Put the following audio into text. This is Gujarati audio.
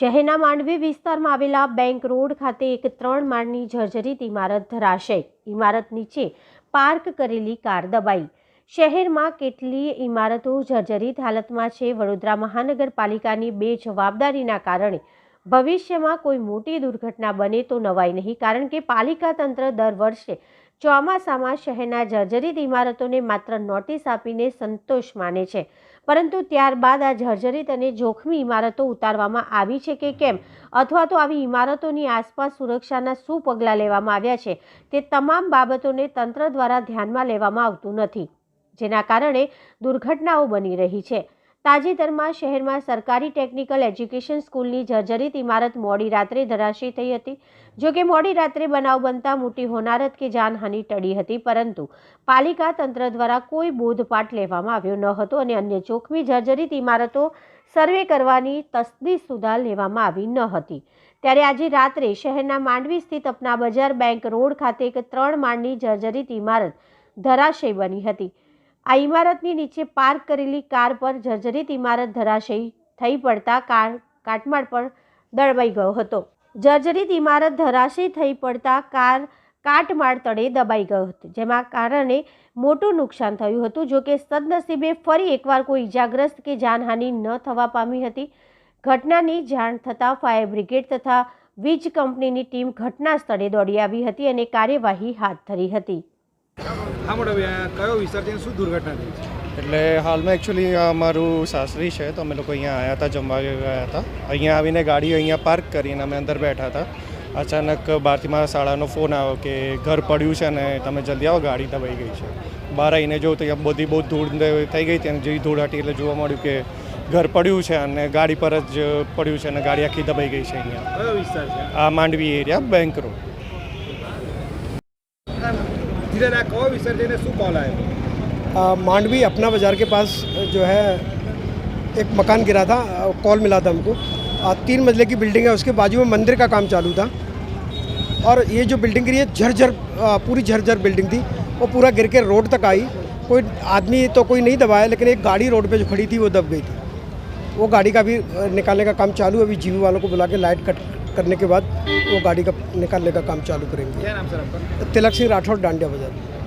શહેરના માંડવી વિસ્તારમાં આવેલા બેંક રોડ ખાતે એક ત્રણ માળની જર્જરિત ઇમારત ધરાશે. ઇમારત નીચે પાર્ક કરેલી કાર દબાઈ. શહેરમાં કેટલીય ઇમારતો જર્જરિત હાલતમાં છે. વડોદરા મહાનગરપાલિકાની બે જવાબદારીના કારણે ભવિષ્યમાં કોઈ મોટી દુર્ઘટના બને તો નવાઈ નહીં, કારણ કે પાલિકા તંત્ર દર વર્ષે ચોમાસામાં શહેરના જર્જરિત ઇમારતોને માત્ર નોટિસ આપીને સંતોષ માને છે. પરંતુ ત્યારબાદ આ જર્જરિત અને જોખમી ઇમારતો ઉતારવામાં આવી છે કે કેમ? અથવા તો આવી ઇમારતોની આસપાસ સુરક્ષાના શું પગલાં લેવામાં આવ્યા છે? તે તમામ બાબતોને તંત્ર દ્વારા ધ્યાનમાં લેવામાં આવતું નથી, જેના કારણે દુર્ઘટનાઓ બની રહી છે. તાજેતરમાં શહેરમાં સરકારી ટેકનિકલ એજ્યુકેશન સ્કૂલની જર્જરિત ઇમારત મોડી રાત્રે ધરાશી થઈ હતી. જોકે મોડી રાત્રે બનાવ બનતા મોટી હોનારત કે જાનહાનિ ટળી હતી, પરંતુ પાલિકા તંત્ર દ્વારા કોઈ બોધપાઠ લેવામાં આવ્યો ન હતો અને અન્ય જોખમી જર્જરિત ઇમારતો સર્વે કરવાની તસદી સુધા લેવામાં આવી ન હતી. ત્યારે આજે રાત્રે શહેરના માંડવી સ્થિત અપના બજાર બેંક રોડ ખાતે એક ત્રણ માળની જર્જરિત ઇમારત ધરાશય બની હતી. આ ઇમારતની નીચે પાર્ક કરેલી કાર પર જર્જરિત ઇમારત ધરાશયી થઈ પડતા કાર કાટમાળ પર દળવાઈ ગયો હતો. જર્જરિત ઇમારત ધરાશયી થઈ પડતા કાર કાટમાળ તળે દબાઈ ગયો હતો, જેમાં કારણે મોટું નુકસાન થયું હતું. જો કે સદનસીબે ફરી એકવાર કોઈ ઇજાગ્રસ્ત કે જાનહાનિ ન થવા પામી હતી. ઘટનાની જાણ થતાં ફાયર બ્રિગેડ તથા વીજ કંપનીની ટીમ ઘટના સ્થળે દોડી આવી હતી અને કાર્યવાહી હાથ ધરી હતી. હા મોટા કયો વિસ્તાર છે શું દુર્ઘટના થઈ છે? એટલે હાલમાં એકચ્યુઅલી અમારું સાસરી છે તો અમે લોકો અહીંયા આવ્યા હતા જમવા ગયા હતા. અહીંયા આવીને ગાડી અહીંયા પાર્ક કરીને અમે અંદર બેઠા હતા. અચાનક બહારથી મારા શાળાનો ફોન આવ્યો કે ઘર પડ્યું છે ને તમે જલ્દી આવો ગાડી દબાઈ ગઈ છે. બહાર આવીને જોઉં તો બધી બહુ ધૂળ થઈ ગઈ હતી અને જેવી ધૂળ હતી એટલે જોવા મળ્યું કે ઘર પડ્યું છે અને ગાડી પર જ પડ્યું છે અને ગાડી આખી દબાઈ ગઈ છે અહીંયા. આ Mandvi area bank road ધીરે આ કયો વિસ્તાર છે અને શું કોલ આવ્યો आ, मांडवी अपना बाज़ार के पास जो है एक मकान गिरा था आ, कॉल मिला था हमको आ, तीन मंजिले की बिल्डिंग है उसके बाजू में मंदिर का काम चालू था और ये जो बिल्डिंग गिरी है झरझर आ, पूरी झरझर बिल्डिंग थी वो पूरा गिर के रोड तक आई कोई आदमी तो कोई नहीं दबाया लेकिन एक गाड़ी रोड पे जो खड़ी थी वो दब गई थी वो गाड़ी का भी आ, निकालने का काम चालू है अभी जीवी वालों को बुला के लाइट कट करने के बाद वो गाड़ी का निकालने का काम चालू करेंगे क्या नाम सर आपका तिलक सिंह राठौर डांडिया बाज़ार